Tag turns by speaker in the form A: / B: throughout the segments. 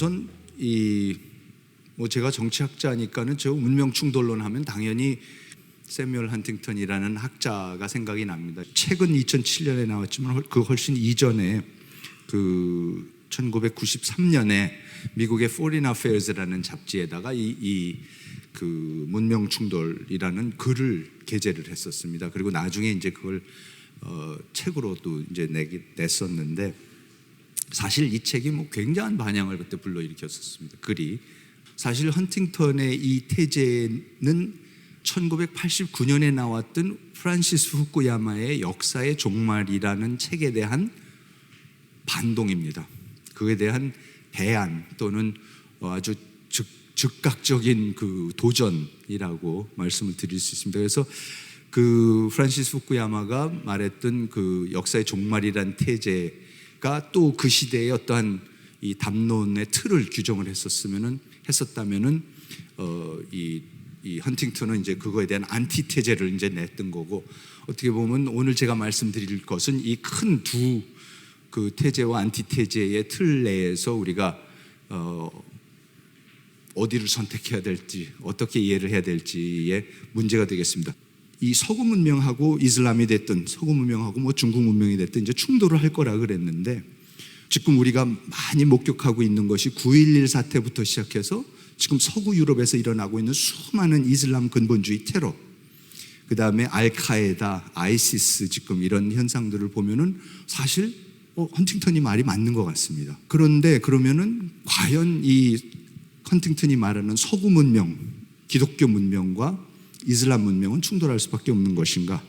A: 우선 이 뭐 제가 정치학자니까는 저 문명 충돌론 하면 당연히 세뮤얼 헌팅턴이라는 학자가 생각이 납니다. 책은 2007년에 나왔지만 헐- 그 훨씬 이전에 그 1993년에 미국의 Foreign Affairs라는 잡지에다가 이그 문명 충돌이라는 글을 게재를 했었습니다. 그리고 나중에 이제 그걸 어, 책으로도 이제 내기 냈었는데 사실 이 책이 뭐 굉장한 반향을 그때 불러일으켰었습니다. 글이 사실 헌팅턴의 이 태제는 1989년에 나왔던 프란시스 후쿠야마의 역사의 종말이라는 책에 대한 반동입니다. 그에 대한 대안 또는 어, 아주 즉, 즉각적인 그 도전이라고 말씀을 드릴 수 있습니다. 그래서 그 프란시스 후쿠야마가 말했던 그 역사의 종말이란 태제 가 또 그 시대의 어떠한 이 담론의 틀을 규정을 했었으면은 했었다면은 어이 이 헌팅턴은 이제 그거에 대한 안티테제를 이제 냈던 거고 어떻게 보면 오늘 제가 말씀드릴 것은 이 큰 두그 태제와 안티테제의 틀 내에서 우리가 어 어디를 선택해야 될지 어떻게 이해를 해야 될지의 문제가 되겠습니다. 이 서구 문명하고 이슬람이 됐든 서구 문명하고 뭐 중국 문명이 됐든 이제 충돌을 할 거라 그랬는데 지금 우리가 많이 목격하고 있는 것이 9.11 사태부터 시작해서 지금 서구 유럽에서 일어나고 있는 수많은 이슬람 근본주의 테러 그 다음에 알카에다, 아이시스 지금 이런 현상들을 보면은 사실 어, 헌팅턴이 말이 맞는 것 같습니다. 그런데 그러면은 과연 이 헌팅턴이 말하는 서구 문명, 기독교 문명과 이슬람 문명은 충돌할 수밖에 없는 것인가?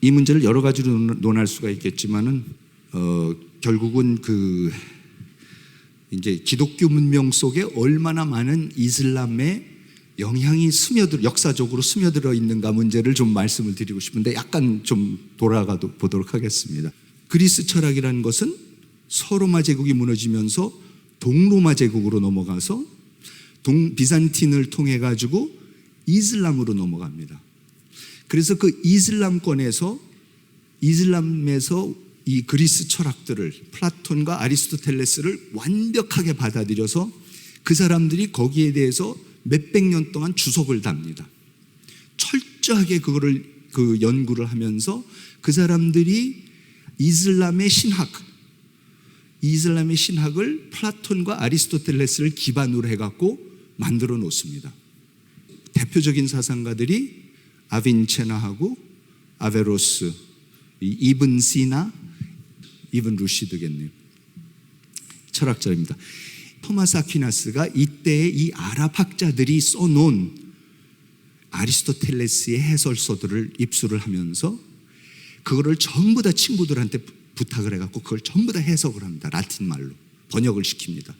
A: 이 문제를 여러 가지로 논- 논할 수가 있겠지만은 어, 결국은 그 이제 기독교 문명 속에 얼마나 많은 이슬람의 영향이 스며들 역사적으로 스며들어 있는가 문제를 좀 말씀을 드리고 싶은데 약간 좀 돌아가 보도록 하겠습니다. 그리스 철학이라는 것은 서로마 제국이 무너지면서 동로마 제국으로 넘어가서 동 비산틴을 통해 가지고 이슬람으로 넘어갑니다. 그래서 그 이슬람권에서 이슬람에서 이 그리스 철학들을 플라톤과 아리스토텔레스를 완벽하게 받아들여서 그 사람들이 거기에 대해서 몇백 년 동안 주석을 답니다. 철저하게 그거를 그 연구를 하면서 그 사람들이 이슬람의 신학, 이슬람의 신학을 플라톤과 아리스토텔레스를 기반으로 해갖고 만들어 놓습니다. 대표적인 사상가들이 아빈체나하고 아베로스, 이 이븐 시나, 이븐 루시드겠네요. 철학자입니다. 토마스 아퀴나스가 이때의 이 아랍 학자들이 써놓은 아리스토텔레스의 해설서들을 입수를 하면서 그거를 전부 다 친구들한테 부- 부탁을 해갖고 그걸 전부 다 해석을 합니다. 라틴 말로 번역을 시킵니다.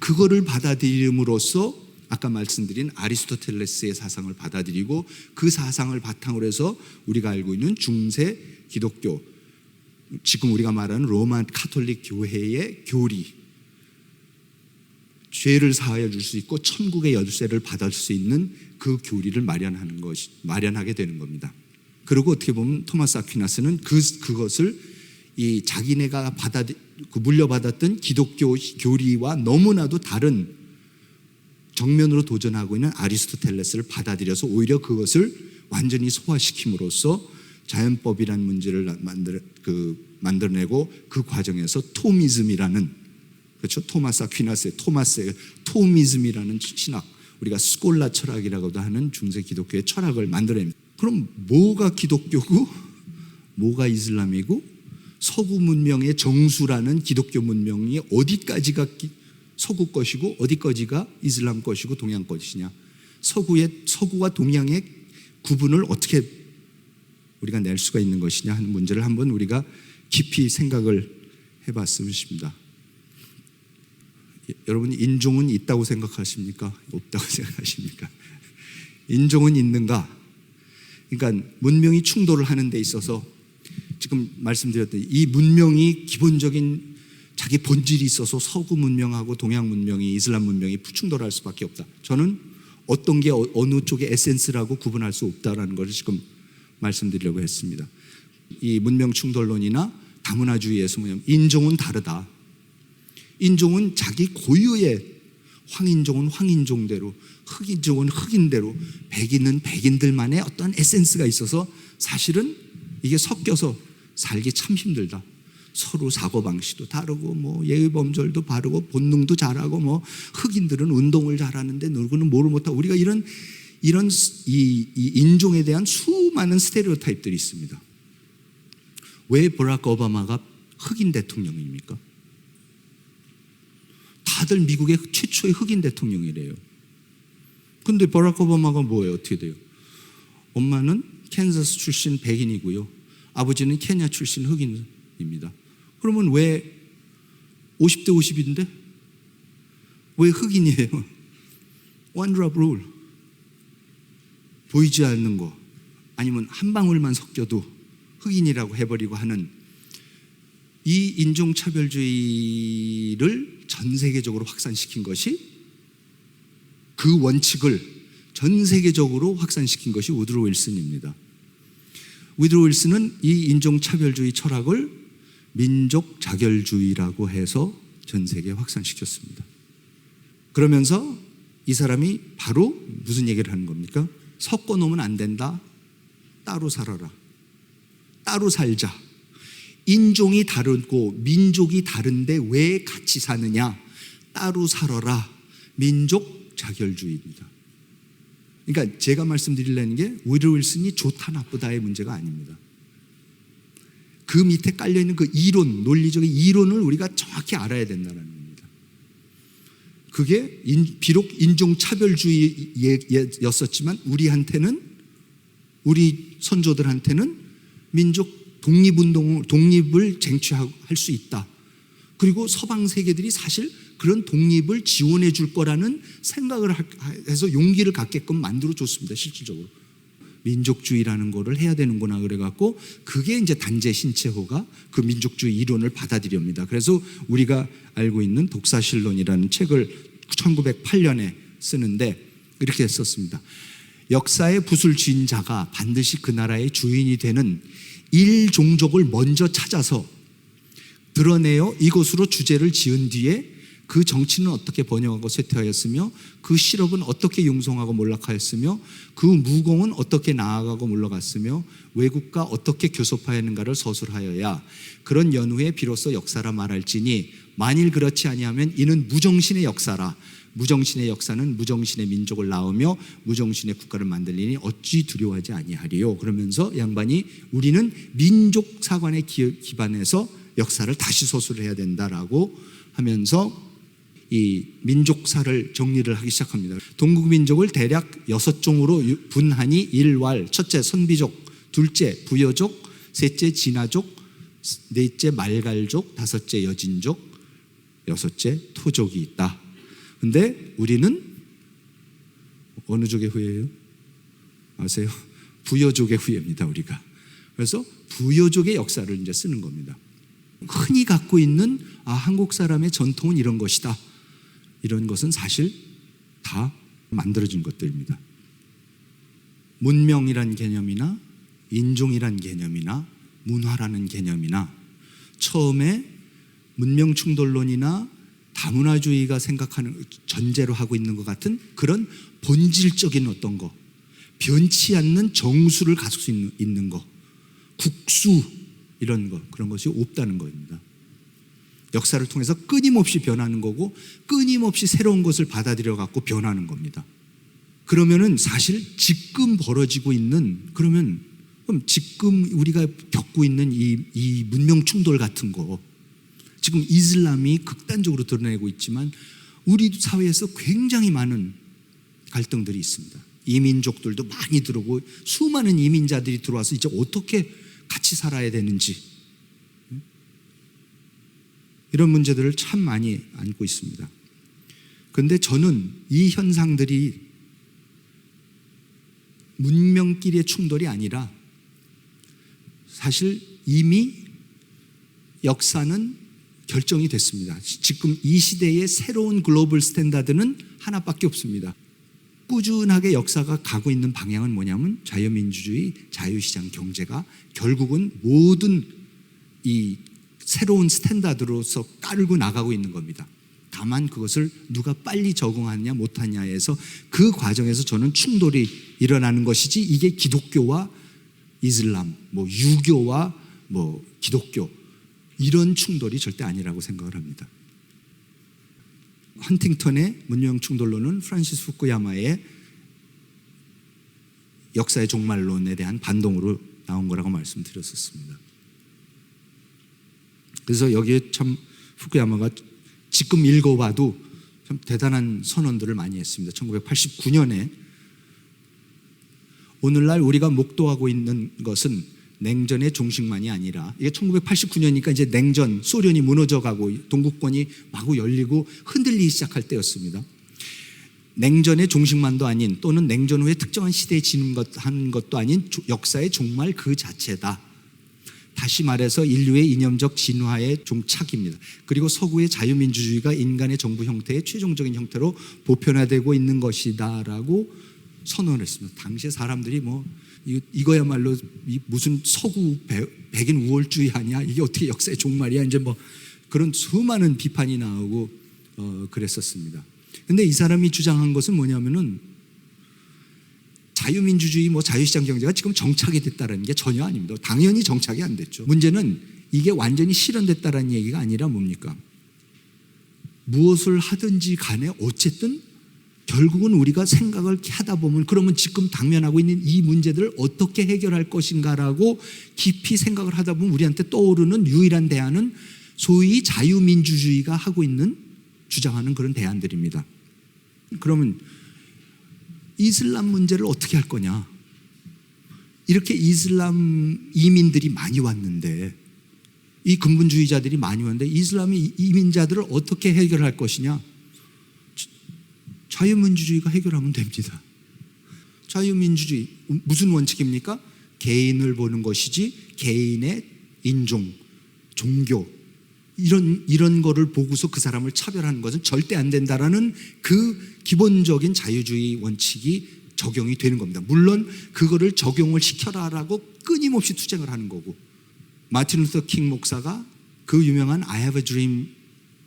A: 그거를 받아들임으로써 아까 말씀드린 아리스토텔레스의 사상을 받아들이고 그 사상을 바탕으로 해서 우리가 알고 있는 중세 기독교 지금 우리가 말하는 로마 카톨릭 교회의 교리 죄를 사하여 줄 수 있고 천국의 열쇠를 받을 수 있는 그 교리를 마련하는 것이 마련하게 되는 겁니다. 그리고 어떻게 보면 토마스 아퀴나스는 그 그것을 이 자기네가 받아 그 물려받았던 기독교 교리와 너무나도 다른 정면으로 도전하고 있는 아리스토텔레스를 받아들여서 오히려 그것을 완전히 소화시킴으로써 자연법이란 문제를 만들 그 만들어내고 그 과정에서 토미즘이라는 그렇죠? 토마스 아퀴나스의 토마스의 토미즘이라는 신학 우리가 스콜라 철학이라고도 하는 중세 기독교의 철학을 만들어냅니다. 그럼 뭐가 기독교고? 뭐가 이슬람이고? 서구 문명의 정수라는 기독교 문명이 어디까지가 기- 서구 것이고 어디까지가 이슬람 것이고 동양 것이냐? 서구의 서구와 동양의 구분을 어떻게 우리가 낼 수가 있는 것이냐 하는 문제를 한번 우리가 깊이 생각을 해봤으면 싶습니다. 예, 여러분 인종은 있다고 생각하십니까? 없다고 생각하십니까? 인종은 있는가? 그러니까 문명이 충돌을 하는 데 있어서 지금 말씀드렸던 이 문명이 기본적인 자기 본질이 있어서 서구 문명하고 동양 문명이 이슬람 문명이 충돌할 수밖에 없다. 저는 어떤 게 어- 어느 쪽의 에센스라고 구분할 수 없다라는 것을 지금 말씀드리려고 했습니다. 이 문명 충돌론이나 다문화주의에서 뭐냐면 인종은 다르다. 인종은 자기 고유의 황인종은 황인종대로 흑인종은 흑인대로 백인은 백인들만의 어떤 에센스가 있어서 사실은 이게 섞여서 살기 참 힘들다. 서로 사고 방식도 다르고 뭐 예의 범절도 바르고 본능도 잘하고 뭐 흑인들은 운동을 잘하는데 누구는 뭐를 못하고 우리가 이런 이런 이, 이 인종에 대한 수많은 스테레오타입들이 있습니다. 왜 버락 오바마가 흑인 대통령입니까? 다들 미국의 최초의 흑인 대통령이래요. 근데 버락 오바마가 뭐예요? 어떻게 돼요? 엄마는 캔자스 출신 백인이고요. 아버지는 케냐 출신 흑인입니다. 그러면 왜 50대 50인데? 왜 흑인이에요? One drop rule. 보이지 않는 거 아니면 한 방울만 섞여도 흑인이라고 해버리고 하는 이 인종차별주의를 전 세계적으로 확산시킨 것이 그 원칙을 전 세계적으로 확산시킨 것이 우드로 윌슨입니다. 우드로 윌슨은 이 인종차별주의 철학을 민족 자결주의라고 해서 전 세계에 확산시켰습니다. 그러면서 이 사람이 바로 무슨 얘기를 하는 겁니까? 섞어 놓으면 안 된다. 따로 살아라. 따로 살자. 인종이 다르고 민족이 다른데 왜 같이 사느냐? 따로 살아라. 민족 자결주의입니다. 그러니까 제가 말씀드리려는 게 우드 윌슨이 좋다 나쁘다의 문제가 아닙니다. 그 밑에 깔려 있는 그 이론, 논리적인 이론을 우리가 정확히 알아야 된다는 겁니다. 그게 인, 비록 인종 차별주의였었지만 우리한테는 우리 선조들한테는 민족 독립운동 독립을 쟁취할 수 있다. 그리고 서방 세계들이 사실 그런 독립을 지원해 줄 거라는 생각을 해서 용기를 갖게끔 만들어 줬습니다. 실질적으로. 민족주의라는 거를 해야 되는구나 그래 갖고 그게 이제 단재 신채호가 그 민족주의 이론을 받아들입니다. 그래서 우리가 알고 있는 독사실론이라는 책을 1908년에 쓰는데 이렇게 썼습니다. 역사의 붓을 쥔 자가 반드시 그 나라의 주인이 되는 일 종족을 먼저 찾아서 드러내어 이것으로 주제를 지은 뒤에 그 정치는 어떻게 번영하고 쇠퇴하였으며 그 실업은 어떻게 융성하고 몰락하였으며 그 무공은 어떻게 나아가고 물러갔으며 외국과 어떻게 교섭하였는가를 서술하여야 그런 연후에 비로소 역사라 말할지니 만일 그렇지 아니하면 이는 무정신의 역사라. 무정신의 역사는 무정신의 민족을 낳으며 무정신의 국가를 만들리니 어찌 두려워하지 아니하리요? 그러면서 양반이 우리는 민족 사관에 기반해서 역사를 다시 서술해야 된다라고 하면서 이 민족사를 정리를 하기 시작합니다. 동국 민족을 대략 여섯 종으로 분하니 일왈, 첫째 선비족, 둘째 부여족, 셋째 진화족, 넷째 말갈족, 다섯째 여진족, 여섯째 토족이 있다. 근데 우리는 어느 족의 후예예요? 아세요? 부여족의 후예입니다, 우리가. 그래서 부여족의 역사를 이제 쓰는 겁니다. 흔히 갖고 있는 아, 한국 사람의 전통은 이런 것이다. 이런 것은 사실 다 만들어진 것들입니다. 문명이란 개념이나 인종이란 개념이나 문화라는 개념이나 처음에 문명 충돌론이나 다문화주의가 생각하는 전제로 하고 있는 것 같은 그런 본질적인 어떤 거 변치 않는 정수를 가질 수 있는, 있는 거 국수 이런 거 그런 것이 없다는 겁니다. 역사를 통해서 끊임없이 변하는 거고 끊임없이 새로운 것을 받아들여 갖고 변하는 겁니다. 그러면은 사실 지금 벌어지고 있는 그러면 그럼 지금 우리가 겪고 있는 이, 이 문명 충돌 같은 거 지금 이슬람이 극단적으로 드러내고 있지만 우리 사회에서 굉장히 많은 갈등들이 있습니다. 이민족들도 많이 들어오고 수많은 이민자들이 들어와서 이제 어떻게 같이 살아야 되는지 이런 문제들을 참 많이 안고 있습니다. 그런데 저는 이 현상들이 문명끼리의 충돌이 아니라 사실 이미 역사는 결정이 됐습니다. 지금 이 시대의 새로운 글로벌 스탠다드는 하나밖에 없습니다. 꾸준하게 역사가 가고 있는 방향은 뭐냐면 자유민주주의, 자유시장 경제가 결국은 모든 이 새로운 스탠다드로서 깔고 나가고 있는 겁니다. 다만 그것을 누가 빨리 적응하냐 못하냐에서 그 과정에서 저는 충돌이 일어나는 것이지 이게 기독교와 이슬람, 뭐 유교와 뭐 기독교 이런 충돌이 절대 아니라고 생각을 합니다. 헌팅턴의 문명 충돌론은 프란시스 후쿠야마의 역사의 종말론에 대한 반동으로 나온 거라고 말씀드렸었습니다. 그래서 여기에 참 후쿠야마가 지금 읽어봐도 참 대단한 선언들을 많이 했습니다. 1989년에 오늘날 우리가 목도하고 있는 것은 냉전의 종식만이 아니라 이게 1989년이니까 이제 냉전 소련이 무너져 가고 동국권이 마구 열리고 흔들리기 시작할 때였습니다. 냉전의 종식만도 아닌 또는 냉전 후에 특정한 시대에 지는 것, 한 것도 아닌 조- 역사의 종말 그 자체다. 다시 말해서 인류의 이념적 진화의 종착입니다. 그리고 서구의 자유민주주의가 인간의 정부 형태의 최종적인 형태로 보편화되고 있는 것이다라고 선언을 했습니다. 당시에 사람들이 뭐 이- 이거야말로 이 무슨 서구 배- 백인 우월주의 아니야? 이게 어떻게 역사의 종말이야? 이제 뭐 그런 수많은 비판이 나오고 어, 그랬었습니다. 근데 이 사람이 주장한 것은 뭐냐면은 자유민주주의 뭐 자유시장 경제가 지금 정착이 됐다는 게 전혀 아닙니다. 당연히 정착이 안 됐죠. 문제는 이게 완전히 실현됐다라는 얘기가 아니라 뭡니까? 무엇을 하든지 간에 어쨌든 결국은 우리가 생각을 하다 보면 그러면 지금 당면하고 있는 이 문제들을 어떻게 해결할 것인가라고 깊이 생각을 하다 보면 우리한테 떠오르는 유일한 대안은 소위 자유민주주의가 하고 있는 주장하는 그런 대안들입니다. 그러면 이슬람 문제를 어떻게 할 거냐? 이렇게 이슬람 이민들이 많이 왔는데 이 근본주의자들이 많이 왔는데 이슬람의 이민자들을 어떻게 해결할 것이냐? 자유민주주의가 해결하면 됩니다. 자유민주주의 무슨 원칙입니까? 개인을 보는 것이지 개인의 인종, 종교 이런 이런 거를 보고서 그 사람을 차별하는 것은 절대 안 된다라는 그 기본적인 자유주의 원칙이 적용이 되는 겁니다. 물론 그거를 적용을 시켜라라고 끊임없이 투쟁을 하는 거고 마틴 루터 킹 목사가 그 유명한 I have a dream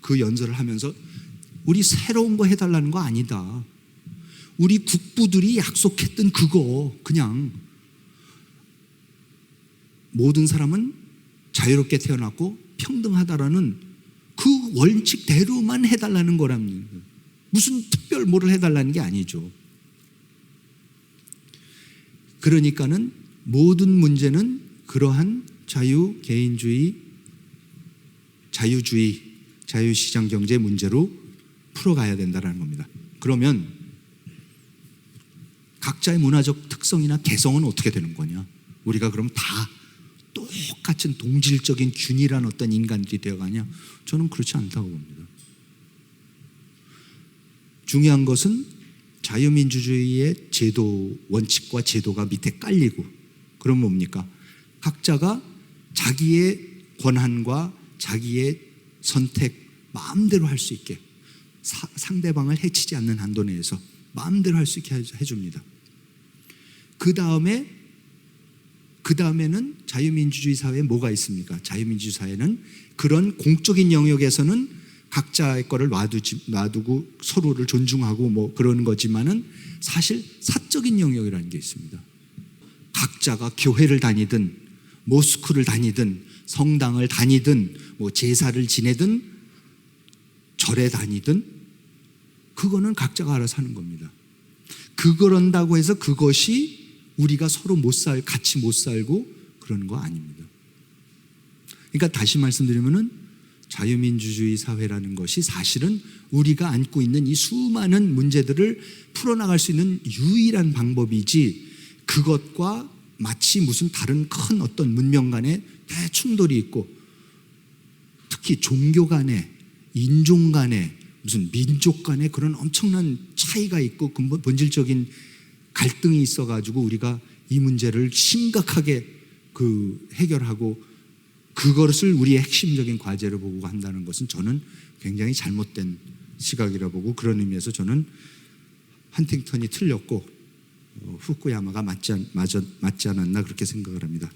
A: 그 연설을 하면서 우리 새로운 거 해달라는 거 아니다. 우리 국부들이 약속했던 그거 그냥 모든 사람은 자유롭게 태어났고 평등하다라는 그 원칙대로만 해달라는 거랍니다. 무슨 특별 뭐를 해달라는 게 아니죠. 그러니까는 모든 문제는 그러한 자유 개인주의, 자유주의, 자유시장 경제 문제로 풀어가야 된다는 겁니다. 그러면 각자의 문화적 특성이나 개성은 어떻게 되는 거냐? 우리가 그럼 다 똑같은 동질적인 균일한 어떤 인간들이 되어가냐? 저는 그렇지 않다고 봅니다. 중요한 것은 자유민주주의의 제도 원칙과 제도가 밑에 깔리고 그럼 뭡니까? 각자가 자기의 권한과 자기의 선택 마음대로 할 수 있게 사- 상대방을 해치지 않는 한도 내에서 마음대로 할 수 있게 해- 해줍니다. 그 다음에 그 다음에는 자유민주주의 사회에 뭐가 있습니까? 자유민주주의 사회는 그런 공적인 영역에서는 각자의 거를 놔두지, 놔두고 서로를 존중하고 뭐 그러는 거지만은 사실 사적인 영역이라는 게 있습니다. 각자가 교회를 다니든 모스크를 다니든 성당을 다니든 뭐 제사를 지내든 절에 다니든 그거는 각자가 알아서 하는 겁니다. 그런다고 해서 그것이 우리가 서로 못 살, 같이 못 살고 그러는 거 아닙니다. 그러니까 다시 말씀드리면은 자유민주주의 사회라는 것이 사실은 우리가 안고 있는 이 수많은 문제들을 풀어나갈 수 있는 유일한 방법이지 그것과 마치 무슨 다른 큰 어떤 문명 간에 대충돌이 있고 특히 종교 간에 인종 간에 무슨 민족 간에 그런 엄청난 차이가 있고 근본 본질적인 갈등이 있어 가지고 우리가 이 문제를 심각하게 그 해결하고 그것을 우리의 핵심적인 과제로 보고 한다는 것은 저는 굉장히 잘못된 시각이라 보고 그런 의미에서 저는 헌팅턴이 틀렸고 어, 후쿠야마가 맞지, 않, 맞지 않았나 그렇게 생각을 합니다.